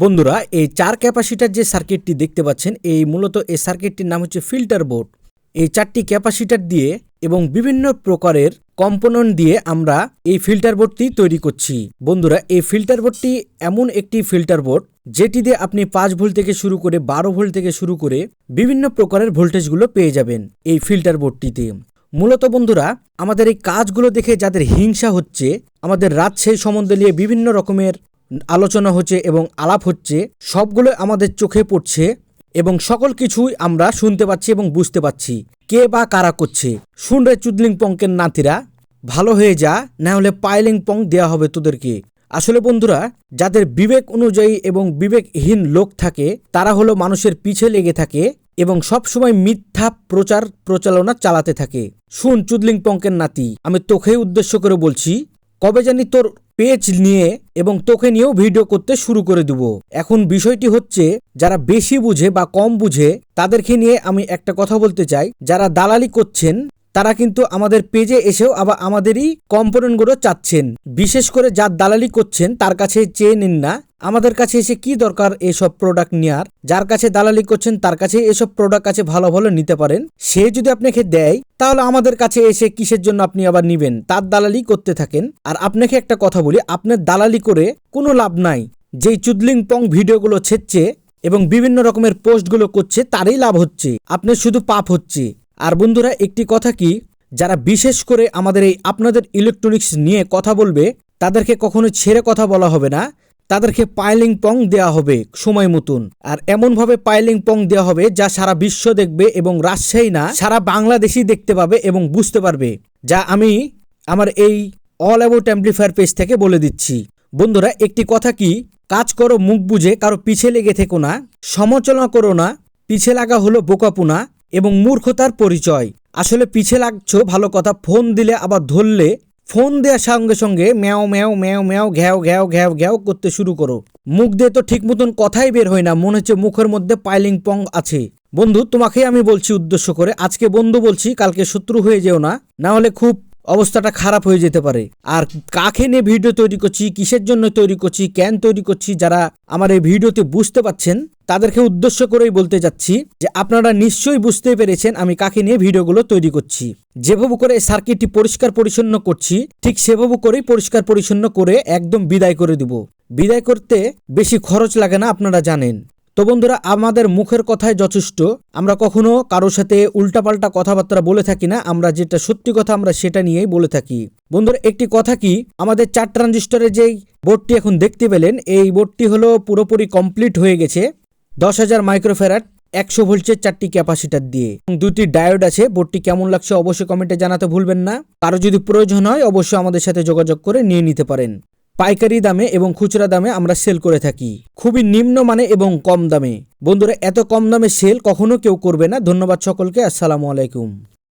বন্ধুরা, এই চার ক্যাপাসিটার যে সার্কিটটি দেখতে পাচ্ছেন, এই মূলত এই সার্কিটটির নাম হচ্ছে ফিল্টার বোর্ড। এই চারটি ক্যাপাসিটার দিয়ে এবং বিভিন্ন প্রকারের কম্পোনেন্ট দিয়ে আমরা এই ফিল্টার বোর্ডটি তৈরি করছি। বন্ধুরা, এই ফিল্টার বোর্ডটি এমন একটি ফিল্টার বোর্ড, যেটি দিয়ে আপনি পাঁচ ভোল্ট থেকে শুরু করে বারো ভোল্ট থেকে শুরু করে বিভিন্ন প্রকারের ভোল্টেজগুলো পেয়ে যাবেন এই ফিল্টার বোর্ডটিতে। মূলত বন্ধুরা, আমাদের এই কাজগুলো দেখে যাদের হিংসা হচ্ছে, আমাদের রাজশাহী সম্বন্ধে নিয়ে বিভিন্ন রকমের আলোচনা হচ্ছে এবং আলাপ হচ্ছে, সবগুলো আমাদের চোখে পড়ছে এবং সকল কিছুই আমরা শুনতে পাচ্ছি এবং বুঝতে পাচ্ছি। কে বা কারা করছে? শুনরে চুদলিং পঙ্কের নাতিরা, ভালো হয়ে যা, না হলে পাইলিং পং দেওয়া হবে তোদেরকে। আসলে বন্ধুরা, যাদের বিবেক অনুযায়ী এবং বিবেকহীন লোক থাকে, তারা হলো মানুষের পিছে লেগে থাকে এবং সব সময় মিথ্যা প্রচার প্রচালনা চালাতে থাকে। শুন চুদলিং পঙ্কের নাতি, আমি তোকেই উদ্দেশ্য করে বলছি, কবে জানি তোর পেজ নিয়ে এবং তোকে নিয়েও ভিডিও করতে শুরু করে দেব। এখন বিষয়টি হচ্ছে, যারা বেশি বুঝে বা কম বুঝে, তাদেরকে নিয়ে আমি একটা কথা বলতে চাই। যারা দালালি করছেন তারা কিন্তু আমাদের পেজে এসেও আবার আমাদেরই কম্পোনেন্টগুলো চাচ্ছেন। বিশেষ করে যার দালালি করছেন, তার কাছে চেয়ে নিন না। আমাদের কাছে এসে কি দরকার এসব প্রোডাক্ট নেওয়ার যার কাছে দালালি করছেন, তার কাছে এসব প্রোডাক্ট আছে ভালো ভালো নিতে পারেন। সে যদি আপনাকে দেয়, তাহলে আমাদের কাছে এসে কিসের জন্য আপনি আবার নিবেন? তার দালালি করতে থাকেন। আর আপনাকে একটা কথা বলি, আপনার দালালি করে কোনো লাভ নাই। যেই চুদলিং পং ভিডিওগুলো ছেচ্ছে এবং বিভিন্ন রকমের পোস্টগুলো করছে, তারই লাভ হচ্ছে। আপনার শুধু পাপ হচ্ছে। আর বন্ধুরা, একটি কথা কি? যারা বিশেষ করে আমাদের এই আপনাদের ইলেকট্রনিক্স নিয়ে কথা বলবে, তাদেরকে কখনো ছেড়ে কথা বলা হবে না। তাদেরকে পাইলিং পং দেওয়া হবে সময় মতন। আর এমনভাবে পাইলিং পং দেওয়া হবে যা সারা বিশ্ব দেখবে এবং রাজশাহী না, সারা বাংলাদেশই দেখতে পাবে এবং বুঝতে পারবে। যা আমি আমার এই অল অ্যাবাউট অ্যাম্পলিফায়ার পেজ থেকে বলে দিচ্ছি। বন্ধুরা, একটি কথা কি? কাজ করো, মুখ বুঝে কারও পিছে লেগে থেকো না। সমালোচনা করো না। পিছে লাগা হলো বোকাপুনা। এবং মূর্খতার পরিচয়। আসলে পিছে লাগছো, ভালো কথা, ফোন দিলে আবার ধরলে, ফোন দেওয়ার সঙ্গে সঙ্গে ম্যাও ম্যাও ম্যাও ম্যাও, ঘ্যাও ঘ্যাও ঘ্যাও ঘ্যাও করতে শুরু করো। মুখ দিয়ে তো ঠিক মতন কথাই বের হয় না, মনে হচ্ছে মুখের মধ্যে পাইলিং পং আছে। বন্ধু, তোমাকেই আমি বলছি উদ্দেশ্য করে, আজকে বন্ধু বলছি, কালকে শত্রু হয়ে যেও না না হলে খুব অবস্থাটা খারাপ হয়ে যেতে পারে। আর কাকে নিয়ে ভিডিও তৈরি করছি, কিসের জন্য তৈরি করছি, কেন তৈরি করছি, যারা আমার এই ভিডিওতে বুঝতে পাচ্ছেন, তাদেরকে উদ্দেশ্য করেই বলতে যাচ্ছি যে আপনারা নিশ্চয়ই বুঝতে পেরেছেন আমি কাকে নিয়ে ভিডিওগুলো তৈরি করছি। যেভাবে করে সার্কিটটি পরিষ্কার পরিচ্ছন্ন করছি, ঠিক সেভাবে করেই পরিষ্কার পরিচ্ছন্ন করে একদম বিদায় করে দিব। বিদায় করতে বেশি খরচ লাগে না, আপনারা জানেন। তো বন্ধুরা, আমাদের মুখের কথায় যথেষ্ট। আমরা কখনো কারোর সাথে উল্টাপাল্টা কথাবার্তা বলে থাকি না, আমরা যেটা সত্যি কথা আমরা সেটা নিয়েই বলে থাকি। বন্ধুরা, একটি কথা কি, আমাদের চার ট্রানজিস্টরের যেই বোর্ডটি এখন দেখতে পেলেন, এই বোর্ডটি হলো পুরোপুরি কমপ্লিট হয়ে গেছে দশ হাজার মাইক্রোফেরাট একশো ভোল্টের চারটি ক্যাপাসিটার দিয়ে। দুটি ডায়োড আছে বোর্ডটি কেমন লাগছে অবশ্যই কমেন্টে জানাতে ভুলবেন না। কারও যদি প্রয়োজন হয়, অবশ্যই আমাদের সাথে যোগাযোগ করে নিয়ে নিতে পারেন। পাইকারি দামে এবং খুচরা দামে আমরা সেল করে থাকি। খুবই নিম্ন মানে এবং কম দামে। বন্ধুরা, এত কম দামে সেল কখনো কেউ করবে না। ধন্যবাদ সকলকে। আসসালামু আলাইকুম।